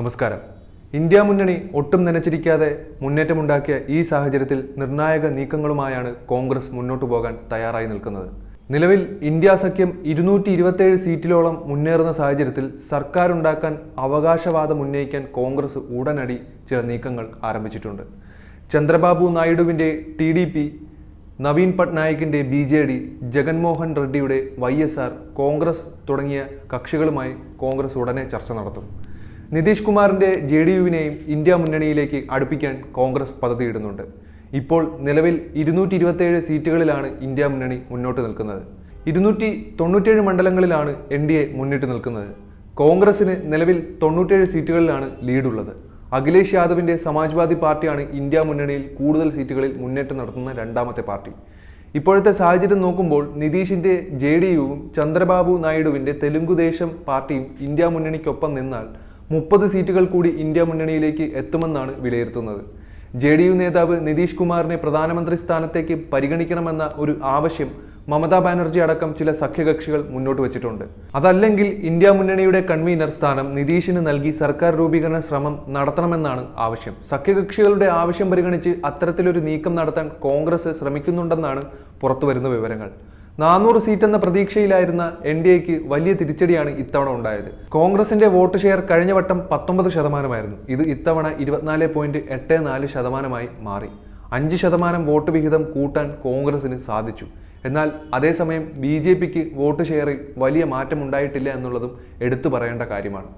നമസ്കാരം. ഇന്ത്യ മുന്നണി ഒട്ടും നനച്ചിരിക്കാതെ മുന്നേറ്റമുണ്ടാക്കിയ ഈ സാഹചര്യത്തിൽ നിർണായക നീക്കങ്ങളുമായാണ് കോൺഗ്രസ് മുന്നോട്ടു പോകാൻ തയ്യാറായി നിൽക്കുന്നത്. നിലവിൽ ഇന്ത്യ സഖ്യം ഇരുന്നൂറ്റി ഇരുപത്തേഴ് സീറ്റിലോളം മുന്നേറുന്ന സാഹചര്യത്തിൽ സർക്കാരുണ്ടാക്കാൻ അവകാശവാദം ഉന്നയിക്കാൻ കോൺഗ്രസ് ഉടനടി ചില നീക്കങ്ങൾ ആരംഭിച്ചിട്ടുണ്ട്. ചന്ദ്രബാബു നായിഡുവിന്റെ ടി ഡി പി നവീൻ പട്നായിക്കിന്റെ ബി ജെ ഡി ജഗൻമോഹൻ റെഡ്ഡിയുടെ വൈ എസ് ആർ കോൺഗ്രസ് തുടങ്ങിയ കക്ഷികളുമായി കോൺഗ്രസ് ഉടനെ ചർച്ച നടത്തും. നിതീഷ് കുമാറിന്റെ ജെ ഡി യുവിനെയും ഇന്ത്യ മുന്നണിയിലേക്ക് അടുപ്പിക്കാൻ കോൺഗ്രസ് പദ്ധതിയിടുന്നുണ്ട്. ഇപ്പോൾ നിലവിൽ ഇരുന്നൂറ്റി ഇരുപത്തേഴ് സീറ്റുകളിലാണ് ഇന്ത്യ മുന്നണി മുന്നോട്ട് നിൽക്കുന്നത്. ഇരുന്നൂറ്റി തൊണ്ണൂറ്റേഴ് മണ്ഡലങ്ങളിലാണ് എൻ ഡി എ മുന്നിട്ട് നിൽക്കുന്നത്. കോൺഗ്രസിന് നിലവിൽ തൊണ്ണൂറ്റേഴ് സീറ്റുകളിലാണ് ലീഡുള്ളത്. അഖിലേഷ് യാദവിന്റെ സമാജ്വാദി പാർട്ടിയാണ് ഇന്ത്യ മുന്നണിയിൽ കൂടുതൽ സീറ്റുകളിൽ മുന്നേറ്റം നടത്തുന്ന രണ്ടാമത്തെ പാർട്ടി. ഇപ്പോഴത്തെ സാഹചര്യം നോക്കുമ്പോൾ നിതീഷിന്റെ ജെ ഡി യുവും ചന്ദ്രബാബു നായിഡുവിന്റെ തെലുങ്കുദേശം പാർട്ടിയും ഇന്ത്യ മുന്നണിക്കൊപ്പം നിന്നാൽ മുപ്പത് സീറ്റുകൾ കൂടി ഇന്ത്യ മുന്നണിയിലേക്ക് എത്തുമെന്നാണ് വിലയിരുത്തുന്നത്. ജെ ഡി യു നേതാവ് നിതീഷ് കുമാറിനെ പ്രധാനമന്ത്രി സ്ഥാനത്തേക്ക് പരിഗണിക്കണമെന്ന ഒരു ആവശ്യം മമതാ ബാനർജി അടക്കം ചില സഖ്യകക്ഷികൾ മുന്നോട്ട് വച്ചിട്ടുണ്ട്. അതല്ലെങ്കിൽ ഇന്ത്യ മുന്നണിയുടെ കൺവീനർ സ്ഥാനം നിതീഷിന് നൽകി സർക്കാർ രൂപീകരണ ശ്രമം നടത്തണമെന്നാണ് ആവശ്യം. സഖ്യകക്ഷികളുടെ ആവശ്യം പരിഗണിച്ച് അത്തരത്തിലൊരു നീക്കം നടത്താൻ കോൺഗ്രസ് ശ്രമിക്കുന്നുണ്ടെന്നാണ് പുറത്തുവരുന്ന വിവരങ്ങൾ. നാനൂറ് സീറ്റ് എന്ന പ്രതീക്ഷയിലായിരുന്ന എൻ ഡി എക്ക് വലിയ തിരിച്ചടിയാണ് ഇത്തവണ ഉണ്ടായത്. കോൺഗ്രസിന്റെ വോട്ട് ഷെയർ കഴിഞ്ഞ വട്ടം പത്തൊമ്പത് ശതമാനമായിരുന്നു. ഇത് ഇത്തവണ ഇരുപത്തിനാല് പോയിന്റ് എട്ട് നാല് ശതമാനമായി മാറി. അഞ്ച് ശതമാനം വോട്ട് വിഹിതം കൂട്ടാൻ കോൺഗ്രസിന് സാധിച്ചു. എന്നാൽ അതേസമയം ബി ജെ പിക്ക് വോട്ട് ഷെയറിൽ വലിയ മാറ്റമുണ്ടായിട്ടില്ല എന്നുള്ളതും എടുത്തു പറയേണ്ട കാര്യമാണ്.